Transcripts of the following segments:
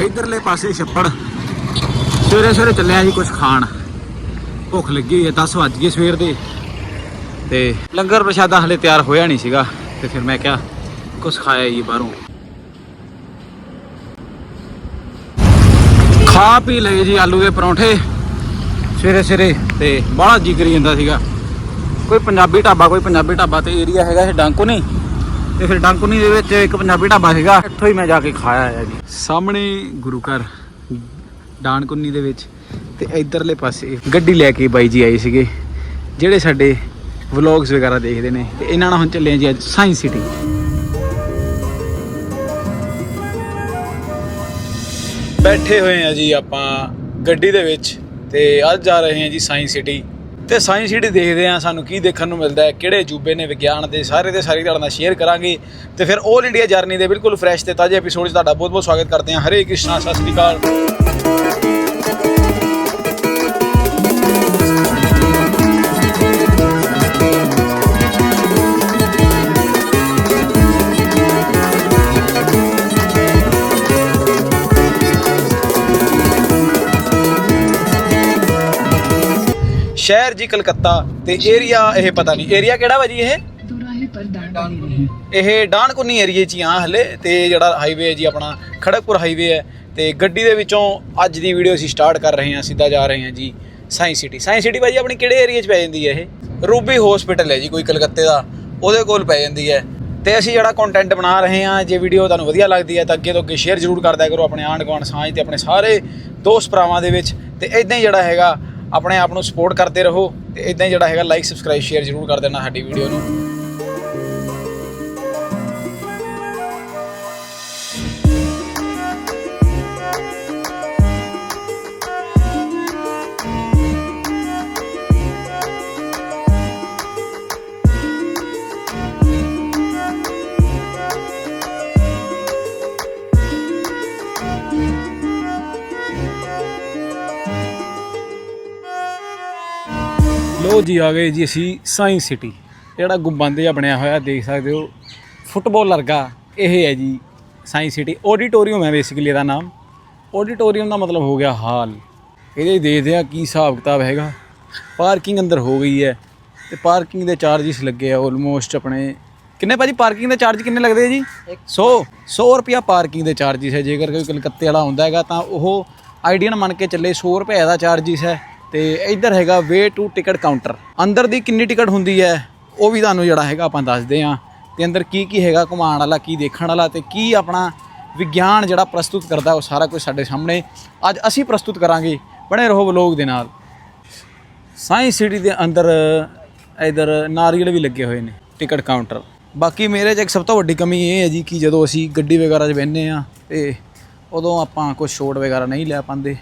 ਇਧਰਲੇ ਪਾਸੇ ਛੱਪੜ। ਸਵੇਰੇ ਸਵੇਰੇ ਚੱਲਿਆ ਜੀ ਕੁਝ ਖਾਣ। ਭੁੱਖ ਲੱਗੀ ਹੋਈ ਹੈ 10 ਵੱਜ ਗਏ ਸਵੇਰ ਦੇ। ਤੇ ਲੰਗਰ ਪ੍ਰਸ਼ਾਦਾ ਹਲੇ ਤਿਆਰ ਹੋਇਆ ਨਹੀਂ ਸੀਗਾ, ਤੇ ਫਿਰ ਮੈਂ ਕਿਹਾ ਕੁਝ ਖਾਇਆ ਜੀ ਬਾਹਰੋਂ। ਖਾ ਪੀ ਲਏ ਜੀ ਆਲੂ ਦੇ ਪਰੌਂਠੇ ਸਵੇਰੇ ਸਵੇਰੇ, ਤੇ ਬਾਹਲਾ ਜੀ ਕਰੀ ਜਾਂਦਾ ਸੀਗਾ। ਕੋਈ ਪੰਜਾਬੀ ਢਾਬਾ, ਕੋਈ ਪੰਜਾਬੀ ਢਾਬਾ ਤੇ ਏਰੀਆ ਹੈਗਾ, ਇਹ ਡਾਂਕੋਨੀ ਤੇ ਫਿਰ ਡਾਂਕੋਨੀ ਦੇ ਵਿੱਚ ਇੱਕ ਪੰਜਾਬੀ ਢਾਬਾ ਸੀਗਾ, ਇੱਥੋਂ ਹੀ ਮੈਂ ਜਾ ਕੇ ਖਾਇਆ ਆ ਜੀ। ਸਾਹਮਣੇ ਗੁਰੂ ਘਰ ਡਾਨਕੁੰਨੀ ਦੇ ਵਿੱਚ ਤੇ ਇਧਰਲੇ ਪਾਸੇ ਗੱਡੀ ਲੈ ਕੇ ਬਾਈ ਜੀ ਆਏ ਸੀਗੇ, ਜਿਹੜੇ ਸਾਡੇ ਵਲੌਗਸ ਵਗੈਰਾ ਦੇਖਦੇ ਨੇ ਤੇ ਇਹਨਾਂ ਨਾਲ ਹੁਣ ਚੱਲੇ ਆ ਜੀ ਅੱਜ ਸਾਇੰਸ ਸਿਟੀ। ਬੈਠੇ ਹੋਏ ਆ ਜੀ ਆਪਾਂ ਗੱਡੀ ਦੇ ਵਿੱਚ ਤੇ ਅੱਜ ਜਾ ਰਹੇ ਹਾਂ ਜੀ ਸਾਇੰਸ ਸਿਟੀ। ਤੇ ਸਾਇੰਸ ਸਿਟੀ ਦੇਖਦੇ ਆ ਸਾਨੂੰ ਕੀ ਦੇਖਣ ਨੂੰ ਮਿਲਦਾ ਹੈ, ਕਿਹੜੇ ਅਜੂਬੇ ਨੇ ਵਿਗਿਆਨ ਦੇ ਸਾਰੇ ਦੇ ਸਾਰੇ ਤੁਹਾਡੇ ਨਾਲ ਸ਼ੇਅਰ ਕਰਾਂਗੇ। ਤੇ ਫਿਰ 올 ਇੰਡੀਆ ਜਰਨੀ ਦੇ ਬਿਲਕੁਲ ਫਰੈਸ਼ ਤੇ ਤਾਜ਼ੇ ਐਪੀਸੋਡ 'ਚ ਤੁਹਾਡਾ ਬਹੁਤ ਬਹੁਤ ਸਵਾਗਤ ਕਰਦੇ ਹਾਂ। ਹਰੇ ਕ੍ਰਿਸ਼ਨਾ, ਸਤਿ ਸ੍ਰੀ ਅਕਾਲ। ਸ਼ਹਿਰ ਜੀ ਕਲਕੱਤਾ ਤੇ ਏਰੀਆ ਇਹ ਪਤਾ ਨਹੀਂ। ਏਰੀਆ ਕਿਹੜਾ ਵਾ ਜੀ ਇਹ? ਚੌਰਾਹੇ ਪਰ ਦਾਣਾ ਦੇ ਰਹੇ ਇਹ ਡਾਣਕੁਨੀ ਏਰੀਏ 'ਚ ਹੀ ਆ ਹਲੇ ਤੇ ਜਿਹੜਾ ਹਾਈਵੇ ਹੈ ਜੀ ਆਪਣਾ ਖੜਗਪੁਰ ਹਾਈਵੇ ਹੈ ਤੇ ਗੱਡੀ ਦੇ ਵਿੱਚੋਂ ਅੱਜ ਦੀ ਵੀਡੀਓ ਅਸੀਂ ਸਟਾਰਟ ਕਰ ਰਹੇ ਹਾਂ ਸਿੱਧਾ ਜਾ ਰਹੇ ਹਾਂ ਜੀ ਸਾਇੰਸ ਸਿਟੀ ਸਾਇੰਸ ਸਿਟੀ ਭਾਜੀ ਆਪਣੀ ਕਿਹੜੇ ਏਰੀਏ 'ਚ ਪੈ ਜਾਂਦੀ ਹੈ ਇਹ? ਰੂਬੀ ਹਸਪੀਟਲ ਹੈ ਜੀ ਕੋਈ ਕਲਕੱਤੇ ਦਾ ਉਹਦੇ ਕੋਲ ਪੈ ਜਾਂਦੀ ਹੈ। ਤੇ ਅਸੀਂ ਜਿਹੜਾ ਕੰਟੈਂਟ ਬਣਾ ਰਹੇ ਹਾਂ ਜੇ ਵੀਡੀਓ ਤੁਹਾਨੂੰ ਵਧੀਆ ਲੱਗਦੀ ਹੈ ਤਾਂ ਅੱਗੇ ਤੋਂ ਅੱਗੇ ਸ਼ੇਅਰ ਜ਼ਰੂਰ ਕਰਦਿਆ ਕਰੋ ਆਪਣੇ ਆਂਢ ਗੁਆਂਢ ਸਾਂਝ ਤੇ ਆਪਣੇ ਸਾਰੇ ਦੋਸਤ ਭਰਾਵਾਂ ਦੇ ਵਿੱਚ। ਤੇ ਇਦਾਂ ਹੀ ਜਿਹੜਾ ਹੈਗਾ ਆਪਣੇ ਆਪ ਨੂੰ ਸਪੋਰਟ ਕਰਦੇ ਰਹੋ ਤੇ ਇਦਾਂ ਹੀ ਜਿਹੜਾ ਹੈਗਾ ਲਾਈਕ ਸਬਸਕ੍ਰਾਈਬ ਸ਼ੇਅਰ ਜ਼ਰੂਰ ਕਰ ਦੇਣਾ ਸਾਡੀ ਵੀਡੀਓ ਨੂੰ। ਲੋ ਜੀ ਆ ਗਏ ਜੀ ਅਸੀਂ ਸਾਇੰਸ ਸਿਟੀ। ਜਿਹੜਾ ਗੁੰਬਦ ਜਿਹਾ ਬਣਿਆ ਹੋਇਆ ਦੇਖ ਸਕਦੇ ਹੋ। ਫੁੱਟਬਾਲ ਲਰਗਾ ਇਹ ਹੈ ਜੀ ਸਾਇੰਸ ਸਿਟੀ। ਆਡੀਟੋਰੀਅਮ ਹੈ ਬੇਸਿਕਲੀ ਇਹਦਾ ਨਾਮ। ਆਡੀਟੋਰੀਅਮ ਦਾ ਮਤਲਬ ਹੋ ਗਿਆ ਹਾਲ। ਇਹਦੇ ਦੇਖਦੇ ਆ ਕੀ ਹਿਸਾਬ ਕਿਤਾਬ ਹੈਗਾ। ਪਾਰਕਿੰਗ ਅੰਦਰ ਹੋ ਗਈ ਹੈ ਤੇ ਪਾਰਕਿੰਗ ਦੇ ਚਾਰजेस ਲੱਗੇ ਆ ਆਲਮੋਸਟ ਆਪਣੇ। ਕਿੰਨੇ ਭਾਜੀ ਪਾਰਕਿੰਗ ਦੇ ਚਾਰਜ ਕਿੰਨੇ ਲੱਗਦੇ ਜੀ? 100 100 ਰੁਪਿਆ ਪਾਰਕਿੰਗ ਦੇ ਚਾਰजेस ਹੈ। ਜੇਕਰ ਕੋਈ ਕਲਕੱਤੇ ਵਾਲਾ ਹੁੰਦਾ ਹੈਗਾ ਤਾਂ ਉਹ ਆਈਡੀਅਨ ਮੰਨ ਕੇ ਚੱਲੇ 100 ਰੁਪਏ ਦਾ ਚਾਰजेस ਹੈ। ਤੇ ਇੱਧਰ ਹੈਗਾ ਵੇ ਟੂ ਟਿਕਟ ਕਾਊਂਟਰ ਅੰਦਰ ਦੀ ਕਿੰਨੀ ਟਿਕਟ ਹੁੰਦੀ ਹੈ, ਉਹ ਵੀ ਤੁਹਾਨੂੰ ਜਿਹੜਾ ਹੈਗਾ ਆਪਾਂ ਦੱਸਦੇ ਹਾਂ। ਤੇ ਅੰਦਰ ਕੀ ਕੀ ਹੈਗਾ ਘੁਮਾਉਣ ਵਾਲਾ, ਕੀ ਦੇਖਣ ਵਾਲਾ ਤੇ ਕੀ ਆਪਣਾ ਵਿਗਿਆਨ ਜਿਹੜਾ ਪ੍ਰਸਤੁਤ ਕਰਦਾ, ਉਹ ਸਾਰਾ ਕੁਝ ਸਾਡੇ ਸਾਹਮਣੇ। ਅੱਜ ਅਸੀਂ ਪ੍ਰਸਤੁਤ ਕਰਾਂਗੇ ਬਣੇ ਰਹੋ ਵਲੋਗ ਦੇ ਨਾਲ। ਸਾਇੰਸ ਸਿਟੀ ਦੇ ਅੰਦਰ ਇਧਰ ਨਾਰੀਅਲ ਵੀ ਲੱਗੇ ਹੋਏ ਨੇ ਟਿਕਟ ਕਾਊਂਟਰ ਬਾਕੀ ਮੇਰੇ 'ਚ ਇੱਕ ਸਭ ਤੋਂ ਵੱਡੀ ਕਮੀ ਇਹ ਹੈ ਜੀ ਕਿ ਜਦੋਂ ਅਸੀਂ ਗੱਡੀ ਵਗੈਰਾ 'ਚ ਬਹਿੰਦੇ ਆ ਤੇ ਉਦੋਂ ਆਪਾਂ ਕੁਝ ਛੋਟ ਵਗੈਰਾ ਨਹੀਂ ਲੈ ਪਾਉਂਦੇ।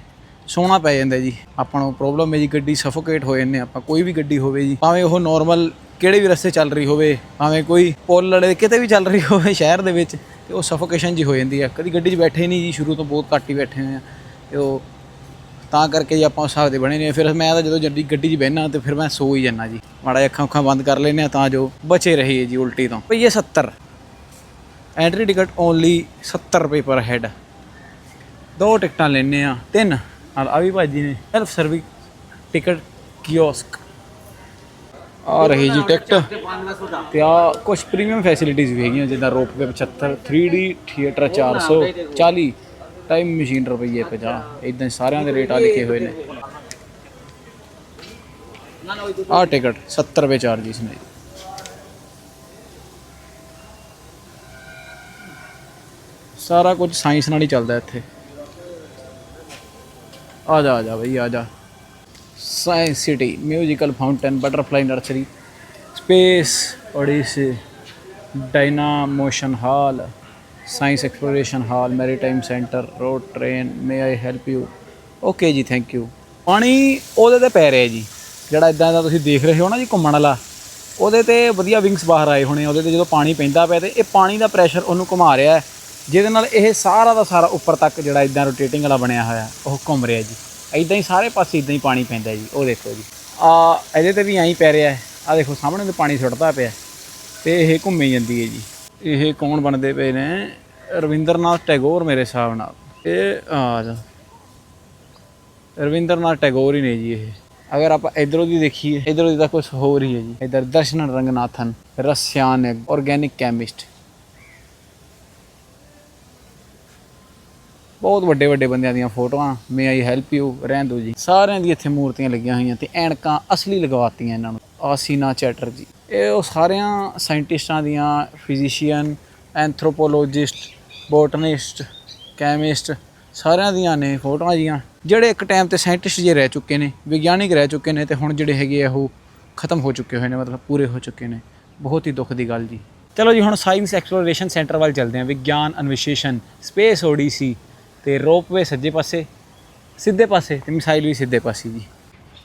ਸੋਹਣਾ ਪੈ ਜਾਂਦਾ ਜੀ। ਆਪਾਂ ਨੂੰ ਪ੍ਰੋਬਲਮ ਹੈ ਜੀ, ਗੱਡੀ ਸਫੋਕੇਟ ਹੋ ਜਾਂਦੇ ਆਪਾਂ ਕੋਈ ਵੀ ਗੱਡੀ ਹੋਵੇ ਜੀ, ਭਾਵੇਂ ਉਹ ਨਾਰਮਲ ਕਿਹੜੇ ਵੀ ਰਸਤੇ ਚੱਲ ਰਹੀ ਹੋਵੇ, ਭਾਵੇਂ ਕੋਈ ਪੁੱਲ ਲੜੇ ਕਿਤੇ ਵੀ ਚੱਲ ਰਹੀ ਹੋਵੇ ਸ਼ਹਿਰ ਦੇ ਵਿੱਚ, ਤੇ ਉਹ ਸਫੋਕੇਸ਼ਨ ਜੀ ਹੋ ਜਾਂਦੀ ਹੈ ਕਦੀ ਗੱਡੀ 'ਚ ਬੈਠੇ ਨਹੀਂ ਜੀ, ਸ਼ੁਰੂ ਤੋਂ ਬਹੁਤ ਘੱਟ ਹੀ ਬੈਠੇ ਹੋਏ ਆ। ਤੇ ਉਹ ਤਾਂ ਕਰਕੇ ਜੀ ਆਪਾਂ ਉਸ ਹਿਸਾਬ ਦੇ ਬਣੇ ਨੇ। ਫਿਰ ਮੈਂ ਤਾਂ ਜਦੋਂ ਜੱਡੀ ਗੱਡੀ 'ਚ ਬਹਿਣਾ ਤੇ ਫਿਰ ਮੈਂ ਸੋ ਹੀ ਜਾਂਦਾ ਜੀ। ਮਾੜਾ ਜਿਹਾ ਅੱਖਾਂ ਅੱਖਾਂ ਬੰਦ ਕਰ ਲੈਨੇ ਆ, ਤਾਂ ਜੋ ਬਚੇ ਰਹੀਏ ਜੀ ਉਲਟੀ ਤੋਂ। ਭਈ ਇਹ 70 ਐਂਟਰੀ ਟਿਕਟ ਓਨਲੀ 70 ਰੁਪਏ ਪਰ ਹੈਡ ਦੋ ਟਿਕਟਾਂ ਲੈਨੇ ਆ, ਤਿੰਨ। ਆ ਆ ਵੀ ਭਾਜੀ ਨੇ। ਸੈਲਫ ਸਰਵਿਸ ਟਿਕਟ ਕੀਓਸਕ ਆ ਰਹੀ ਜੀ ਟਿਕਟ। ਤੇ ਆ ਕੁਝ ਪ੍ਰੀਮੀਅਮ ਫੈਸਿਲਿਟੀਆਂ ਵੀ ਹੈਗੀਆਂ ਜਿੱਦਾਂ ropeway 75 3D theatre 400 40 time machine ਰੁਪਈਏ 50 ਇਦਾਂ ਸਾਰਿਆਂ ਦੇ ਰੇਟ ਆ ਲਿਖੇ ਹੋਏ ਨੇ। ਆ ਟਿਕਟ 70 ਰੁਪਏ ਚਾਰजेस ਨੇ। ਸਾਰਾ ਕੁਝ ਸਾਇੰਸ ਨਾਲ ਹੀ ਚੱਲਦਾ ਇੱਥੇ। ਆ ਜਾ ਆ ਜਾ ਬਈ ਆ ਜਾ science city musical fountain butterfly nursery space odyssey dynamotion hall science exploration hall maritime centre road train may I help you okay ਜੀ ਥੈਂਕ ਯੂ ਪਾਣੀ ਉਹਦੇ ਤੇ ਪੈ ਰਿਹਾ ਜੀ। ਜਿਹੜਾ ਇਦਾਂ ਦਾ ਤੁਸੀਂ ਦੇਖ ਰਹੇ ਹੋ ਨਾ ਜੀ ਘੁੰਮਣ ਵਾਲਾ, ਉਹਦੇ ਤੇ ਵਧੀਆ ਵਿੰਗਸ ਬਾਹਰ ਆਏ ਹੋਣੇ ਉਹਦੇ ਤੇ ਜਦੋਂ ਪਾਣੀ ਪੈਂਦਾ ਪਿਆ ਤੇ ਇਹ ਪਾਣੀ ਦਾ ਪ੍ਰੈਸ਼ਰ ਉਹਨੂੰ ਘੁਮਾ ਰਿਹਾ ਹੈ। ਜਿਹਦੇ ਨਾਲ ਇਹ ਸਾਰਾ ਦਾ ਸਾਰਾ ਉੱਪਰ ਤੱਕ ਜਿਹੜਾ ਇਦਾਂ ਰੋਟੇਟਿੰਗ ਵਾਲਾ ਬਣਿਆ ਹੋਇਆ, ਉਹ ਘੁੰਮ ਰਿਹਾ ਜੀ। ਇਦਾਂ ਹੀ ਸਾਰੇ ਪਾਸੇ ਇਦਾਂ ਹੀ ਪਾਣੀ ਪੈਂਦਾ ਜੀ, ਉਹ ਦੇਖੋ ਜੀ। ਆ, ਇਹਦੇ ਤੇ ਵੀ ਐਂ ਹੀ ਪੈ ਰਿਹਾ ਹੈ। ਆ ਦੇਖੋ, ਸਾਹਮਣੇ ਤੇ ਪਾਣੀ ਸੁੱਟਦਾ ਪਿਆ। ਤੇ ਇਹ ਘੁੰਮੀ ਜਾਂਦੀ ਹੈ ਜੀ। ਇਹ ਕੌਣ ਬਣਦੇ ਪਏ ਨੇ? ਰਵਿੰਦਰਨਾਥ ਟੈਗੋਰ ਮੇਰੇ ਹਿਸਾਬ ਨਾਲ। ਇਹ, ਆ ਜਾ ਰਵਿੰਦਰਨਾਥ ਟੈਗੋਰ ਹੀ ਨੇ ਜੀ ਇਹ। ਅਗਰ ਆਪਾਂ ਇਧਰੋਂ ਦੀ ਦੇਖੀਏ, ਇਧਰੋਂ ਦੀ ਤਾਂ ਕੁਝ ਹੋਰ ਹੀ ਹੈ ਜੀ। ਇਧਰ ਦਰਸ਼ਨ ਰੰਗਨਾਥਨ ਰਸਿਆਨ ਆਰਗੈਨਿਕ ਕੈਮਿਸਟ ਬਹੁਤ ਵੱਡੇ ਵੱਡੇ ਬੰਦਿਆਂ ਦੀਆਂ ਫੋਟੋਆਂ ਮੇ ਆਈ ਹੈਲਪ ਯੂ ਰਹਿਣ ਦੋ ਜੀ। ਸਾਰਿਆਂ ਦੀ ਇੱਥੇ ਮੂਰਤੀਆਂ ਲੱਗੀਆਂ ਹੋਈਆਂ ਤੇ ਐਨਕਾਂ ਅਸਲੀ ਲਗਵਾਤੀਆਂ ਇਹਨਾਂ ਨੂੰ, ਆਸੀਨਾ ਚੈਟਰਜੀ। ਇਹ ਉਹ ਸਾਰਿਆਂ ਸਾਇੰਟਿਸਟਾਂ ਦੀਆਂ ਫਿਜ਼ੀਸ਼ੀਅਨ, ਐਂਥਰੋਪੋਲੋਜਿਸਟ, ਬੋਟਨਿਸਟ, ਕੈਮਿਸਟ, ਸਾਰਿਆਂ ਦੀਆਂ ਨੇ ਫੋਟੋਆਂ ਜੀਆਂ, ਜਿਹੜੇ ਇੱਕ ਟਾਈਮ ਤੇ ਸਾਇੰਟਿਸਟ ਜੇ ਰਹਿ ਚੁੱਕੇ ਨੇ, ਵਿਗਿਆਨਿਕ ਰਹਿ ਚੁੱਕੇ ਨੇ ਤੇ ਹੁਣ ਜਿਹੜੇ ਹੈਗੇ ਆ ਉਹ ਖਤਮ ਹੋ ਚੁੱਕੇ ਹੋਏ ਨੇ, ਮਤਲਬ ਪੂਰੇ ਹੋ ਚੁੱਕੇ ਨੇ। ਬਹੁਤ ਹੀ ਦੁੱਖ ਦੀ ਗੱਲ ਜੀ। ਚਲੋ ਜੀ, ਹੁਣ ਸਾਇੰਸ ਐਕਸਪਲੋਰੇਸ਼ਨ ਸੈਂਟਰ ਵੱਲ ਚੱਲਦੇ ਹਾਂ। ਵਿਗਿਆਨ, ਅਨਵੇਸ਼ੇਸ਼ਨ ਸਪੇਸ ਓਡੀਸੀ ਤੇ ਰੋਪਵੇ ਸੱਜੇ ਪਾਸੇ, ਸਿੱਧੇ ਪਾਸੇ ਤੇ ਮਿਸਾਈਲ ਵੀ ਸਿੱਧੇ ਪਾਸੇ ਜੀ।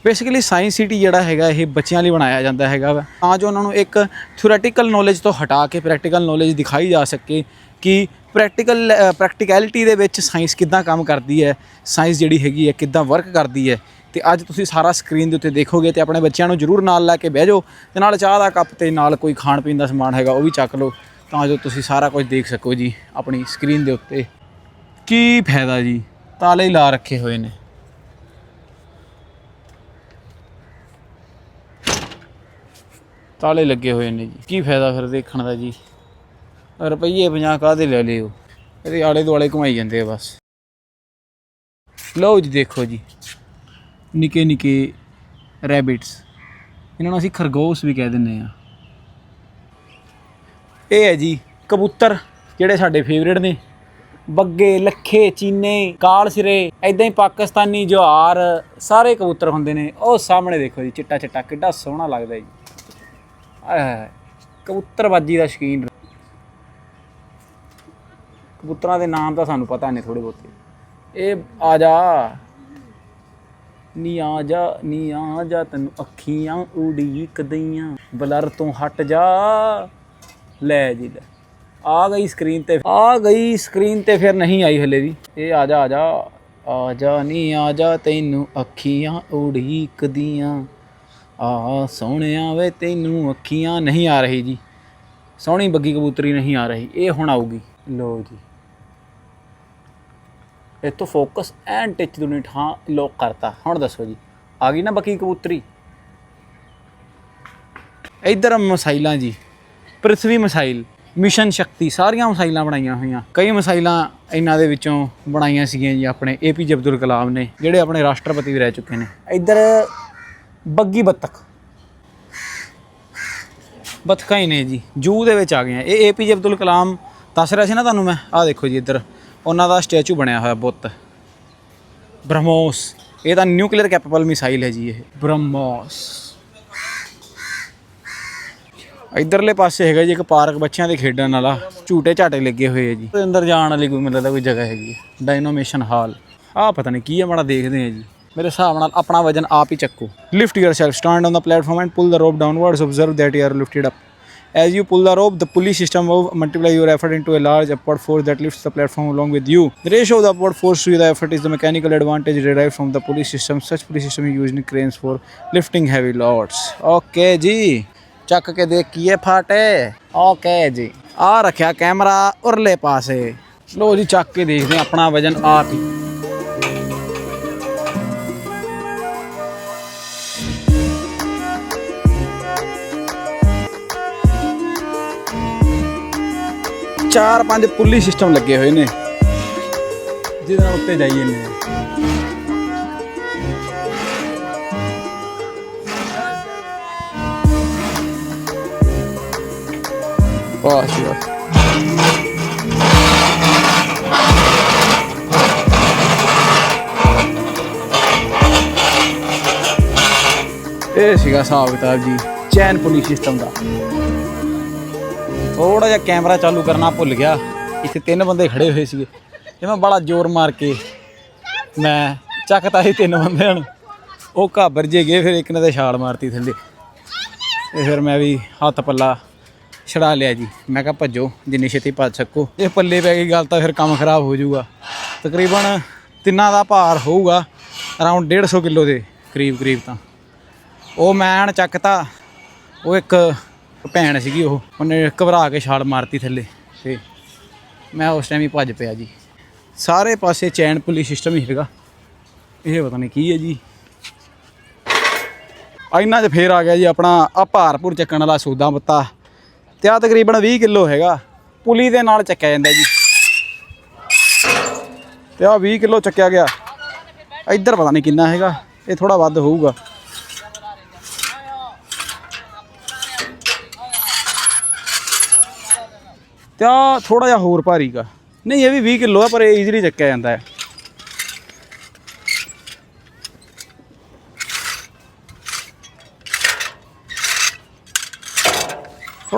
ਬੇਸਿਕਲੀ ਸਾਇੰਸ ਸਿਟੀ ਜਿਹੜਾ ਹੈਗਾ, ਇਹ ਬੱਚਿਆਂ ਲਈ ਬਣਾਇਆ ਜਾਂਦਾ ਹੈਗਾ ਵਾ। ਤਾਂ ਜੋ ਉਹਨਾਂ ਨੂੰ ਇੱਕ ਥਿਓਰੈਟੀਕਲ ਨੌਲੇਜ ਤੋਂ ਹਟਾ ਕੇ ਪ੍ਰੈਕਟੀਕਲ ਨੌਲੇਜ ਦਿਖਾਈ ਜਾ ਸਕੇ ਕਿ ਪ੍ਰੈਕਟੀਕਲ ਪ੍ਰੈਕਟੀਕੈਲਿਟੀ ਦੇ ਵਿੱਚ ਸਾਇੰਸ ਕਿੱਦਾਂ ਕੰਮ ਕਰਦੀ ਹੈ ਸਾਇੰਸ ਜਿਹੜੀ ਹੈਗੀ ਹੈ, ਕਿੱਦਾਂ ਵਰਕ ਕਰਦੀ ਹੈ। ਤੇ ਅੱਜ ਤੁਸੀਂ ਸਾਰਾ ਸਕਰੀਨ ਦੇ ਉੱਤੇ ਦੇਖੋਗੇ ਤੇ ਆਪਣੇ ਬੱਚਿਆਂ ਨੂੰ ਜ਼ਰੂਰ ਨਾਲ ਲੈ ਕੇ ਬਹਿ ਜਾਓ ਤੇ ਨਾਲ ਚਾਹ ਦਾ ਕੱਪ ਤੇ ਨਾਲ ਕੋਈ ਖਾਣ ਪੀਣ ਦਾ ਸਮਾਨ ਹੈਗਾ, ਉਹ ਵੀ ਚੱਕ ਲਓ। ਤਾਂ ਜੋ ਤੁਸੀਂ ਸਾਰਾ ਕੁਝ ਦੇਖ ਸਕੋ ਜੀ ਆਪਣੀ ਸਕਰੀਨ ਦੇ ਉੱਤੇ। ਕੀ ਫਾਇਦਾ ਜੀ? ਤਾਲੇ ਹੀ ਲਾ ਰੱਖੇ ਹੋਏ ਨੇ। ਤਾਲੇ ਲੱਗੇ ਹੋਏ ਨੇ ਜੀ। ਕੀ ਫਾਇਦਾ ਫਿਰ ਦੇਖਣ ਦਾ ਜੀ? ਰੁਪਈਏ 50 ਕਾਹਦੇ ਲੈ ਲਿਓ? ਇਹਦੇ ਆਲੇ ਦੁਆਲੇ ਘੁਮਾਈ ਜਾਂਦੇ ਆ ਬਸ। ਲਓ ਜੀ, ਦੇਖੋ ਜੀ। ਨਿੱਕੇ ਨਿੱਕੇ ਰੈਬਿਟਸ ਇਹਨਾਂ ਨੂੰ ਅਸੀਂ ਖਰਗੋਸ਼ ਵੀ ਕਹਿ ਦਿੰਦੇ ਆ ਇਹ ਹੈ ਜੀ ਕਬੂਤਰ, ਜਿਹੜੇ ਸਾਡੇ ਫੇਵਰੇਟ ਨੇ। ਬੱਗੇ, ਲੱਖੇ, ਚੀਨੇ, ਕਾਲ ਸਿਰੇ ਐਦਾਂ ਹੀ ਪਾਕਿਸਤਾਨੀ ਜੁਹਾਰ ਸਾਰੇ ਕਬੂਤਰ ਹੁੰਦੇ ਨੇ। ਉਹ ਸਾਹਮਣੇ ਦੇਖੋ ਜੀ, ਚਿੱਟਾ ਚਿੱਟਾ, ਕਿੱਡਾ ਸੋਹਣਾ ਲੱਗਦਾ ਜੀ। ਆਏ ਕਬੂਤਰਬਾਜੀ ਦਾ ਸ਼ੌਕੀਨ ਕਬੂਤਰਾਂ ਦੇ ਨਾਮ ਤਾਂ ਸਾਨੂੰ ਪਤਾ ਨਹੀਂ ਥੋੜੇ ਬਹੁਤੇ। ਇਹ ਆ ਜਾ। ਨੀ ਆ ਜਾ, ਨੀ ਆ ਜਾ, ਤੈਨੂੰ ਅੱਖੀਆਂ ਉਡੀਕਦੀਆਂ। ਬਲਰ ਤੋਂ ਹਟ ਜਾ। ਲੈ ਜੀ ਲੈ। ਆ ਗਈ ਸਕਰੀਨ ਤੇ, ਆ ਗਈ ਸਕਰੀਨ ਤੇ ਫਿਰ ਨਹੀਂ ਆਈ ਹਲੇ ਵੀ। ਇਹ ਆ ਜਾ ਆ ਜਾ ਆ ਜਾ ਨਹੀਂ ਆ ਜਾ ਤੈਨੂੰ ਅੱਖੀਆਂ ਉਡੀਕਦੀਆਂ। ਆ ਸੋਹਣਿਆ ਵੇ ਤੈਨੂੰ ਅੱਖੀਆਂ ਨਹੀਂ ਆ ਰਹੀ ਜੀ। ਸੋਹਣੀ ਬੱਗੀ ਕਬੂਤਰੀ ਨਹੀਂ ਆ ਰਹੀ, ਇਹ ਹੁਣ ਆਊਗੀ। ਲੋ ਜੀ। ਇਹ ਤੋਂ ਫੋਕਸ ਐਂਡ ਟਿਚ ਦੁਨੀ ਠਾਂ ਲੋਕ ਕਰਤਾ। ਹੁਣ ਦੱਸੋ ਜੀ, ਆ ਗਈ ਨਾ ਬੱਕੀ ਕਬੂਤਰੀ? ਇਧਰ ਮਸਾਈਲਾਂ ਜੀ, ਪ੍ਰਿਥਵੀ ਮਸਾਈਲ ਮਿਸ਼ਨ ਸ਼ਕਤੀ ਸਾਰੀਆਂ ਮਸਾਈਲਾਂ ਬਣਾਈਆਂ ਹੋਈਆਂ। ਕਈ ਮਸਾਈਲਾਂ ਇਹਨਾਂ ਦੇ ਵਿੱਚੋਂ ਬਣਾਈਆਂ ਸੀਗੀਆਂ ਜੀ ਆਪਣੇ ਏਪੀਜੇ ਅਬਦੁਲ ਕਲਾਮ ਨੇ ਜਿਹੜੇ ਆਪਣੇ ਰਾਸ਼ਟਰਪਤੀ ਵੀ ਰਹਿ ਚੁੱਕੇ ਨੇ। ਇਧਰ ਬੱਗੀ ਬੱਤਖ। ਬੱਤਖਾਂ ਹੀ ਨੇ ਜੀ ਜੂ ਦੇ ਵਿੱਚ ਆ ਗਏ ਆ ਇਹ ਏਪੀਜੇ ਅਬਦੁਲ ਕਲਾਮ ਦੱਸ ਰਿਹਾ ਸੀ ਨਾ ਤੁਹਾਨੂੰ ਮੈਂ? ਆਹ ਦੇਖੋ ਜੀ ਇੱਧਰ ਉਹਨਾਂ ਦਾ ਸਟੈਚੂ ਬਣਿਆ ਹੋਇਆ ਬੁੱਤ। ਬ੍ਰਹਮੋਸ ਇਹ ਤਾਂ ਨਿਊਕਲੀਅਰ ਕੈਪੇਬਲ ਮਿਸਾਈਲ ਹੈ ਜੀ ਇਹ। ਬ੍ਰਹਮੋਸ। ਇਧਰਲੇ ਪਾਸੇ ਹੈਗਾ ਜੀ ਇੱਕ ਪਾਰਕ ਬੱਚਿਆਂ ਦੇ ਖੇਡਣ ਵਾਲਾ ਝੂਟੇ ਝਾਟੇ ਲੱਗੇ ਹੋਏ ਆ ਜੀ ਉਹਦੇ ਅੰਦਰ ਜਾਣ ਵਾਲੀ ਕੋਈ ਮੈਨੂੰ ਲੱਗਦਾ ਕੋਈ ਜਗ੍ਹਾ ਹੈਗੀ ਹੈ ਡਾਇਨੋਮੇਸ਼ਨ ਹਾਲ ਆਹ ਪਤਾ ਨਹੀਂ ਕੀ ਹੈ ਮਾੜਾ ਦੇਖਦੇ ਆ ਜੀ ਮੇਰੇ ਹਿਸਾਬ ਨਾਲ ਆਪਣਾ ਵਜਨ ਆਪ ਹੀ ਚੱਕੋ lift yourself stand on the platform and pull the rope downwards observe that you are lifted up as you pull the rope the pulley system will multiply your effort into a large upward force that lifts the platform along with you the ratio of the upward force to the effort is the mechanical advantage derived from the pulley system such pulley system is used in cranes for lifting heavy loads okay ਜੀ ਚੱਕ ਕੇ ਦੇਖ ਕੀਏ ਫਾਟੇ okay ਜੀ ਆ ਰੱਖਿਆ camera ਉਰਲੇ ਪਾਸੇ ਲੋ ਜੀ ਚੱਕ ਕੇ ਦੇਖਦੇ ਹਾਂ ਆਪਣਾ ਵਜਨ ਆਪ ਹੀ ਚਾਰ ਪੰਜ ਪੁੱਲੀ ਸਿਸਟਮ ਲੱਗੇ ਹੋਏ ਨੇ ਜਿਹਦੇ ਨਾਲ ਉੱਤੇ ਜਾਈ ਜਾਂਦੇ ਵਾਹ ਜੀ ਵਾਹ ਇਹ ਸੀਗਾ ਹਿਸਾਬ ਕਿਤਾਬ ਜੀ, ਚੈਨ ਪੁਲੀ ਸਿਸਟਮ ਦਾ। ਥੋੜਾ ਜਿਹਾ ਕੈਮਰਾ ਚਾਲੂ ਕਰਨਾ ਭੁੱਲ ਗਿਆ, ਇੱਥੇ ਤਿੰਨ ਬੰਦੇ ਖੜੇ ਹੋਏ ਸੀਗੇ। ਤੇ ਮੈਂ ਬੜਾ ਜ਼ੋਰ ਮਾਰ ਕੇ ਮੈਂ ਚੱਕਤਾ ਸੀ ਤਿੰਨ ਬੰਦਿਆਂ ਨੂੰ। ਉਹ ਘਾਬਰ ਜੇ ਗਏ, ਫਿਰ ਇੱਕ ਨੇ ਤੇ ਛਾਲ ਮਾਰਤੀ ਥੱਲੇ। ਤੇ ਫਿਰ ਮੈਂ ਵੀ ਹੱਥ ਪੱਲਾ ਛੜਾ ਲਿਆ ਜੀ। ਮੈਂ ਕਿਹਾ ਭੱਜੋ, ਜਿੰਨੀ ਛੇਤੀ ਭੱਜ ਸਕੋ। ਇਹ ਪੱਲੇ ਪੈ ਗਈ, ਗੱਲ ਤਾਂ ਫਿਰ ਕੰਮ ਖਰਾਬ ਹੋ ਜਾਊਗਾ। ਤਕਰੀਬਨ ਤਿੰਨਾਂ ਦਾ ਭਾਰ ਹੋਊਗਾ ਅਰਾਊਂਡ 150 ਕਿਲੋ ਦੇ ਕਰੀਬ ਕਰੀਬ ਤਾਂ। ਉਹ ਮੈਂ ਚੱਕਤਾ, ਉਹ ਇੱਕ ਭੈਣ ਸੀਗੀ ਉਹ। ਉਹਨੇ ਘਬਰਾ ਕੇ ਛਾਲ ਮਾਰਤੀ ਥੱਲੇ ਤੇ ਮੈਂ ਉਸ ਟਾਈਮ ਹੀ ਭੱਜ ਪਿਆ ਜੀ। ਸਾਰੇ ਪਾਸੇ ਚੈਨ ਪੁਲੀ ਸਿਸਟਮ ਹੀ ਹੈਗਾ। ਇਹ ਪਤਾ ਨਹੀਂ ਕੀ ਹੈ ਜੀ। ਆ ਇਹਨਾਂ 'ਚ ਫੇਰ ਆ ਗਿਆ ਜੀ ਆਪਣਾ ਆ ਭਾਰਪੁਰ ਚੱਕਣ ਵਾਲਾ ਸੌਦਾ ਪੱਤਾ। ਤੇ ਆ ਤਕਰੀਬਨ 20 ਕਿਲੋ ਹੈਗਾ। ਪੁਲੀ ਦੇ ਨਾਲ ਚੱਕਿਆ ਜਾਂਦਾ ਜੀ। ਤੇ ਆ 20 ਕਿਲੋ ਚੱਕਿਆ ਗਿਆ। ਇੱਧਰ ਪਤਾ ਨਹੀਂ ਕਿੰਨਾ ਹੈਗਾ, ਇਹ ਥੋੜਾ ਵੱਧ ਹੋਊਗਾ। ਤੇ ਆ ਥੋੜਾ ਜਿਹਾ ਹੋਰ ਭਾਰੀਗਾ ਨਹੀਂ, ਇਹ ਵੀ 20 ਕਿਲੋ ਆ, ਪਰ ਇਹ ਈਜ਼ੀਲੀ ਚੱਕਿਆ ਜਾਂਦਾ ਹੈ।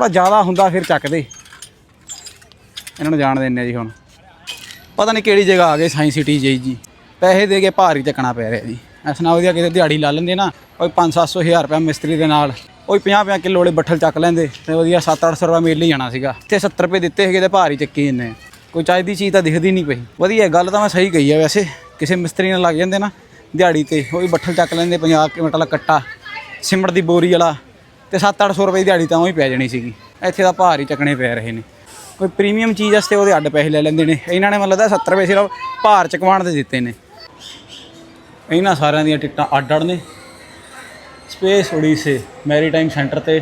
ਥੋੜਾ ਜ਼ਿਆਦਾ ਹੁੰਦਾ ਫਿਰ ਚੱਕਦੇ। ਇਹਨਾਂ ਨੂੰ ਜਾਣ ਦਿੰਦੇ ਆ ਜੀ ਹੁਣ। ਪਤਾ ਨਹੀਂ ਕਿਹੜੀ ਜਗ੍ਹਾ ਆ ਗਏ ਸਾਇੰਸ ਸਿਟੀ ਜੀ ਜੀ। ਪੈਸੇ ਦੇ ਕੇ ਭਾਰ ਹੀ ਚੱਕਣਾ ਪੈ ਰਿਹਾ ਜੀ। ਇਸ ਨਾਲ ਵਧੀਆ ਕਿਤੇ ਦਿਹਾੜੀ ਲਾ ਲੈਂਦੇ ਨਾ, ਕੋਈ 5-700 ਹਜ਼ਾਰ ਰੁਪਏ ਮਿਸਤਰੀ ਦੇ ਨਾਲ, ਕੋਈ 50-50 ਕਿਲੋ ਵਾਲੇ ਬੱਠਲ ਚੱਕ ਲੈਂਦੇ ਤੇ ਵਧੀਆ 7-800 ਰੁਪਏ ਮੇਲ ਹੀ ਜਾਣਾ ਸੀਗਾ। ਇੱਥੇ 70 ਰੁਪਏ ਦਿੱਤੇ ਸੀਗੇ ਤੇ ਭਾਰ ਹੀ ਚੱਕੀ ਇੰਨੇ ਕੋਈ ਚੱਜ ਦੀ ਚੀਜ਼ ਤਾਂ ਦਿਖਦੀ ਨਹੀਂ ਪਈ। ਵਧੀਆ, ਗੱਲ ਤਾਂ ਮੈਂ ਸਹੀ ਕਹੀ ਆ ਵੈਸੇ। ਕਿਸੇ ਮਿਸਤਰੀ ਨਾਲ ਲੱਗ ਜਾਂਦੇ ਨਾ, ਦਿਹਾੜੀ ਤੇ ਉਹ ਵੀ ਬੱਠਲ ਚੱਕ ਲੈਂਦੇ 50 ਕਿਲੋਮੀਟਰ ਵਾਲਾ ਕੱਟਾ, ਸਿਮਟ ਦੀ ਬੋਰੀ ਵਾਲਾ। ਤੇ 7-800 ਰੁਪਏ ਦੀ ਦਿਹਾੜੀ ਤਾਂ ਉਹ ਹੀ ਪੈ ਜਾਣੀ ਸੀਗੀ। ਇੱਥੇ ਤਾਂ ਭਾਰ ਹੀ ਚੱਕਣੇ ਪੈ ਰਹੇ ਨੇ। ਕੋਈ ਪ੍ਰੀਮੀਅਮ ਚੀਜ਼ ਵਾਸਤੇ ਉਹਦੇ ਅੱਡ ਪੈਸੇ ਲੈ ਲੈਂਦੇ ਨੇ। ਇਹਨਾਂ ਨੇ ਮਤਲਬ 70 ਰੁਪਏ ਸਿਰਫ ਭਾਰ ਚਕਵਾਉਣ ਦੇ ਦਿੱਤੇ ਨੇ। ਇਹਨਾਂ ਸਾਰਿਆਂ ਦੀਆਂ ਟਿਕਟਾਂ ਅੱਡ ਅੱਡ ਨੇ। ਸਪੇਸ ਉੜੀਸੇ ਮੈਰੀਟਾਈਮ ਸੈਂਟਰ ਤੇ